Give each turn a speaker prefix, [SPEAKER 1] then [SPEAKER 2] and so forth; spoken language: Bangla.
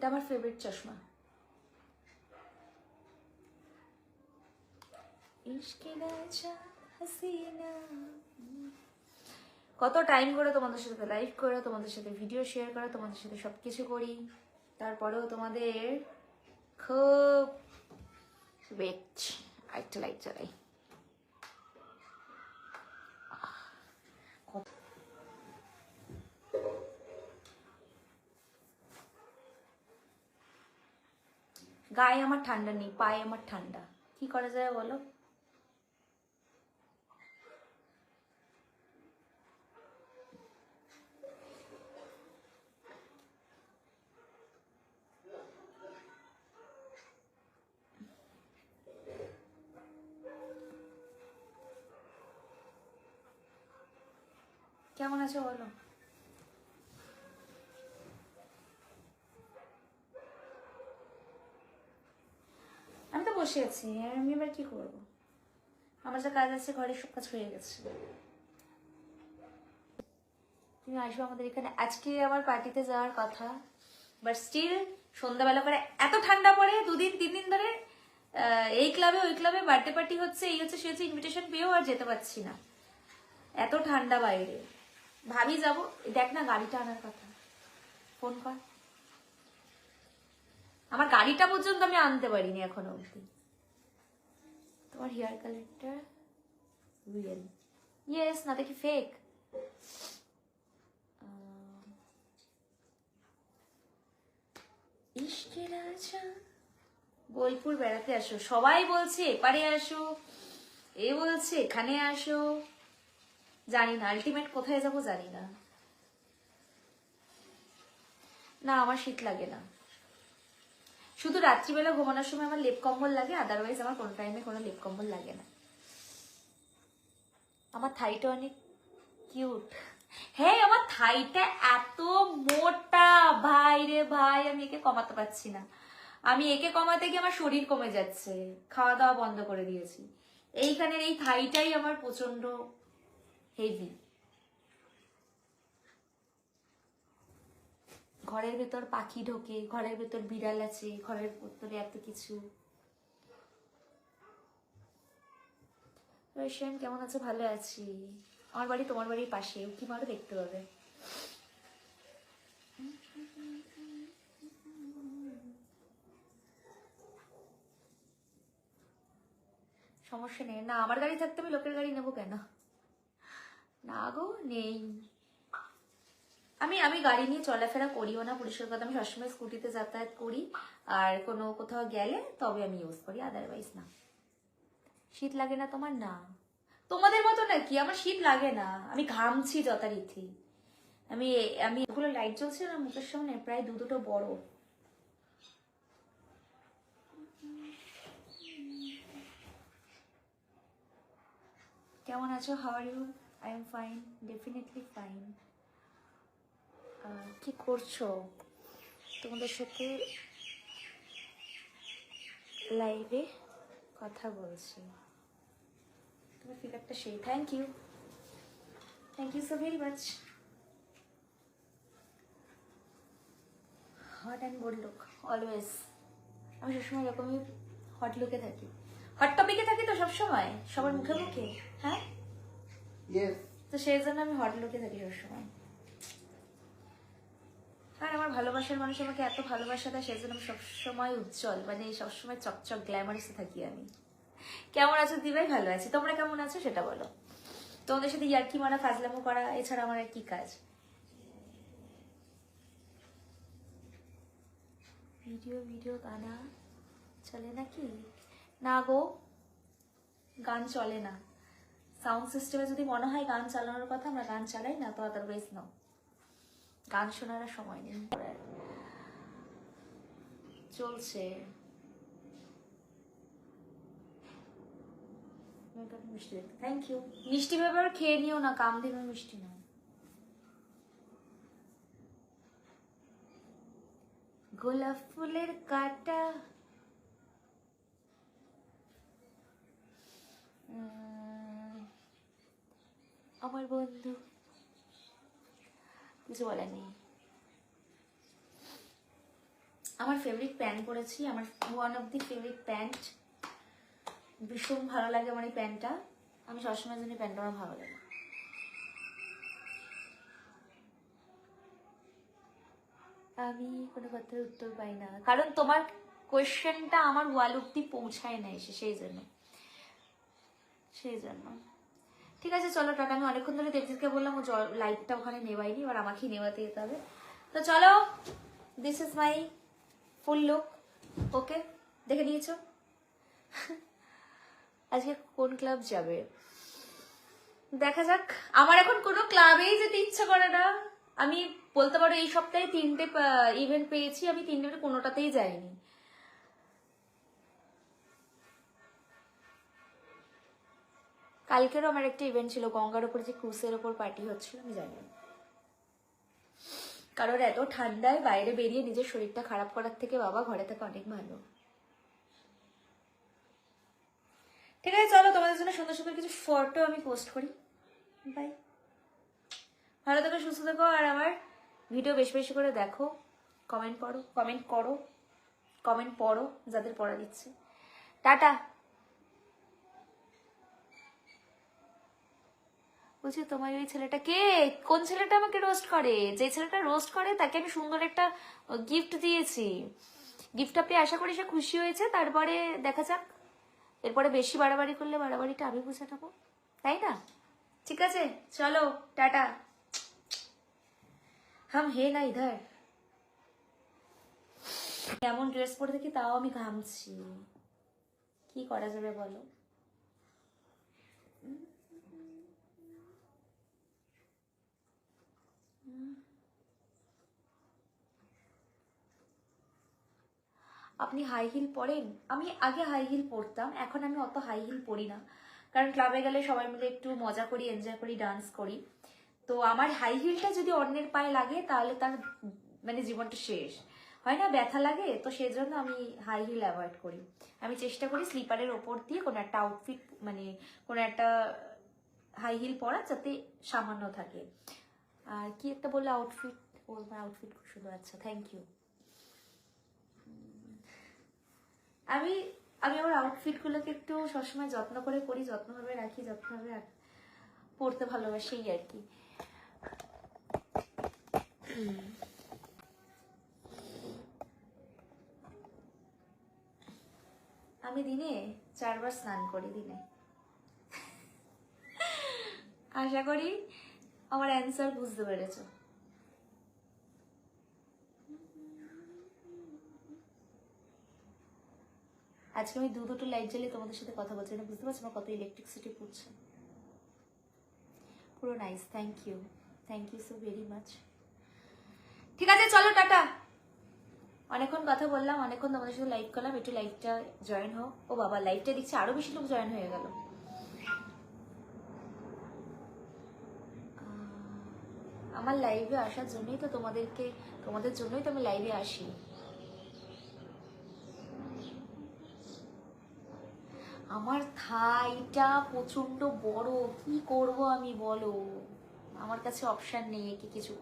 [SPEAKER 1] এটা আমার ফেভারিট চশমা। কত টাইম করে তোমাদের সাথে লাইভ করে, তোমাদের সাথে ভিডিও শেয়ার করে, তোমাদের সাথে সব কিছু করি। তারপরেও তোমাদের খুব ওয়েট আরেকটা লাইট চালাই কত- গায়ে আমার ঠান্ডা নেই পায়ে আমার ঠান্ডা। কি করা যায় বলো? কেমন আছো বলো আমি তো বসে আছি, আমি এবার কি করব? আমার যা কাজ আছে ঘরে সব কাজ হয়ে গেছে। তুমি আসবে আমাদের এখানে। আজকে আমার পার্টিতে যাওয়ার কথা বাট স্টিল সন্ধ্যাবেলা করে এত ঠান্ডা পড়ে, দুদিন, তিন দিন ধরে এই ক্লাবে ওই ক্লাবে বার্থডে পার্টি হচ্ছে, এই হচ্ছে সে হচ্ছে ইনভিটেশন পেয়েও আর যেতে পারছি না। এত ঠান্ডা বাইরে। ভাবি যাব, দেখ না গাড়িটা আনার কথা। ফোন কর। আমার গাড়িটা পর্যন্ত আমি আনতে পারিনি এখনও অবধি। তোমার হেয়ার কালারটা রিয়েল ইয়েস না দেখি ফেক বোলপুর বেড়াতে আসো সবাই বলছে এপারে আসো এ বলছে এখানে আসো জানি না আলটিমেট কোথায় যাব জানি না না আমার শীত লাগে না শুধু রাত্রিবেলা ঘুমানোর সময় আমার লেপ কম্বল লাগে আদারওয়াইজ আমার কোনো টাইমে কোনো লেপ কম্বল লাগে না। আমার থাইটা অনেক কিউট হ্যাঁ আমার থাইটা এত মোটা। ভাই রে ভাই, আমি একে কমাতে পারছি না। আমি একে কমাতে গিয়ে আমার শরীর কমে যাচ্ছে। খাওয়া দাওয়া বন্ধ করে দিয়েছি। এইখানের এই থাইটাই আমার প্রচণ্ড হেভি ঘরের ভেতর পাখি ঢোকে, ঘরের ভেতর বিড়াল আছে, ঘরের ভেতরে এত কিছু। রয়েশন কেমন আছে? ভালো আছি। আমার বাড়ি তোমার বাড়ির পাশে কি মারো দেখতে পাবে। সমস্যা নেই। না, আমার গাড়ি থাকতে আমি লোকের গাড়ি নেব কেন? না গো, নেই। আমি আমি গাড়ি নিয়ে চলাফেরা করিও না পরিষ্কার কথা আমি সবসময় স্কুটিতে যাতায়াত করি। আর কোনো কোথাও গেলে তবে আমি ইউজ করি আদারওয়াইজ না। শীত লাগে না তোমার? না। তোমাদের মতো নাকি? আমার শীত লাগে না। আমি ঘামছি যথারীতি। আমি আমি এগুলো লাইট জ্বলছে না, মুখের সামনে প্রায় দু দুটো বড়। কেমন আছো? How are you I am fine definitely fine কি করছ? তোমাদের সাথে লাইভে কথা বলছি। তোমার ফিগারটা সেই। Thank you thank you so very much hot and good look always আমি সবসময় এরকমই হট লুকে থাকি। হট টপিকে থাকি তো সবসময় সবার মুখে মুখে হ্যাঁ? তো সেই জন্য আমি হট লুকে থাকি সবসময়। আর আমার ভালোবাসার মানুষ আমাকে এত ভালোবাসা দেয় সেই জন্য আমি সবসময় উজ্জ্বল মানে সবসময় চকচক গ্ল্যামারাসে থাকি আমি। কেমন আছো দিবাই ভালো আছি। তোমরা কেমন আছো সেটা বলো। তোমাদের সাথে ইয়ার্কি মারা, ফাজলামো করা, এছাড়া আমার আর কি কাজ? ভিডিও ভিডিও, গানা চলে নাকি? না গো, গান চলে না। সাউন্ড সিস্টেমে যদি মনে হয় গান চালানোর কথা, আমরা গান চালাই না, তো আদারওয়াইজ নাও গান শোনার সময় নেই চলছে। মিষ্টি থ্যাংক ইউ মিষ্টি আবার খেয়ে নিও না, কাম দেবে মিষ্টি গোলাপ ফুলের কাটা। আমার বন্ধু। কিছু বলার নেই। আমার ফেভারিট প্যান্ট পরেছি আমার one of the favourite pant ভীষণ ভালো লাগে আমার এই প্যান্টটা আমি সবসময় জন্য প্যান্টটা আমার ভালো লাগে। আমি কোনো কথার উত্তর পাই না। কারণ তোমার কোয়েশ্চেনটা আমার ওয়াল অব্দি পৌঁছায় না এসে সেই জন্য। সেই জন্য। ঠিক আছে, চলো টাটা, আমি অনেকক্ষণ ধরে দেবজিৎকে বললাম, ও জল লাইটটা ওখানে নেওয়াইনি এবার আমাকেই নেওয়াতে যেতে হবে। তো চলো this is my full look okay দেখে নিয়েছো? আজকে কোন ক্লাব যাবে? দেখা যাক। আমার এখন কোনো ক্লাবেই যেতে ইচ্ছা করে না। আমি বলতে পারো, এই সপ্তাহে তিনটে ইভেন্ট পেয়েছি, আমি তিনটে, কোনোটাতেই যাইনি। কালকেরও আমার একটা ইভেন্ট ছিল, গঙ্গার ওপর যে ক্রুজের ওপর পার্টি হচ্ছিল, আমি জানি কারণ এত ঠান্ডায় বাইরে বেরিয়ে নিজের শরীরটা খারাপ করার থেকে বাবা ঘরে থাকা অনেক ভালো। ঠিক আছে, চলো, তোমাদের জন্য সুন্দর সুন্দর কিছু ফটো আমি পোস্ট করি। বাই ভালো থেকো, সুস্থ থেকো, আর আমার ভিডিও বেশি বেশি করে দেখো। কমেন্ট পড়ো কমেন্ট করো কমেন্ট পড়ো, যাদের পড়া দিচ্ছে টাটা! বলছি তোমার ওই ছেলেটা কে? কোন ছেলেটা আমাকে রোস্ট করে? যে ছেলেটা রোস্ট করে, তাকে আমি সুন্দর একটা গিফট দিয়েছি। গিফটটা পেয়ে আশা করি সে খুশি হয়েছে। তারপরে দেখা যাক। এরপরে বেশি বাড়াবাড়ি করলে বাড়াবাড়িটা আমি বুঝে নেব। তাই না? ঠিক আছে? চলো, টাটা। হাম, হে না ইধার। এমন ড্রেস পরে দেখি তাও আমি ঘামছি। কি করা যাবে বলো? আপনি হাই হিল পরেন? আমি আগে হাই হিল পরতাম, এখন আমি অত হাই হিল পরি না। কারণ ক্লাবে গেলে সবাই মিলে একটু মজা করি এনজয় করি ডান্স করি। তো আমার হাই হিলটা যদি অন্যের পায়ে লাগে, তাহলে তার মানে জীবনটা শেষ। হয় না? ব্যথা লাগে, তো সেই জন্য আমি হাই হিল অ্যাভয়েড করি। আমি চেষ্টা করি স্লিপারের ওপর দিয়ে কোনো একটা আউটফিট মানে কোনো একটা হাই হিল পরা যাতে সামান্য থাকে। আর কি একটা বললে আউটফিট আমার আউটফিট খুব সুন্দর আচ্ছা থ্যাংক ইউ আমি আমি আমার আউটফিটগুলোকে একটু সবসময় যত্ন করে করি, যত্নভাবে রাখি, যত্নভাবে পরতে ভালোবাসি আর কি। আমি দিনে চারবার স্নান করি দিনে। আশা করি আমার অ্যান্সার বুঝতে পেরেছ। আজকে আমি দু দুটো লাইট জ্বালিয়ে তোমাদের সাথে কথা বলছি। না বুঝতে পারছ আমার কত ইলেকট্রিসিটি পড়ছে? পুরো nice thank you thank you so very much ঠিক আছে, চলো, টাটা। অনেকক্ষণ কথা বললাম, অনেকক্ষণ তোমাদের সাথে লাইভ করলাম। একটু লাইভটা জয়েন হোক। ও বাবা লাইভটা দেখছি আরও বেশি লোক জয়েন হয়ে গেল। আমার লাইভে আসার জন্যই তো তোমাদেরকে, তোমাদের জন্যই তো আমি লাইভে আসি আমার থাইটা প্রচণ্ড বড় কি করব আমি বলো আমার কাছে অপশান নেই কি কিছু।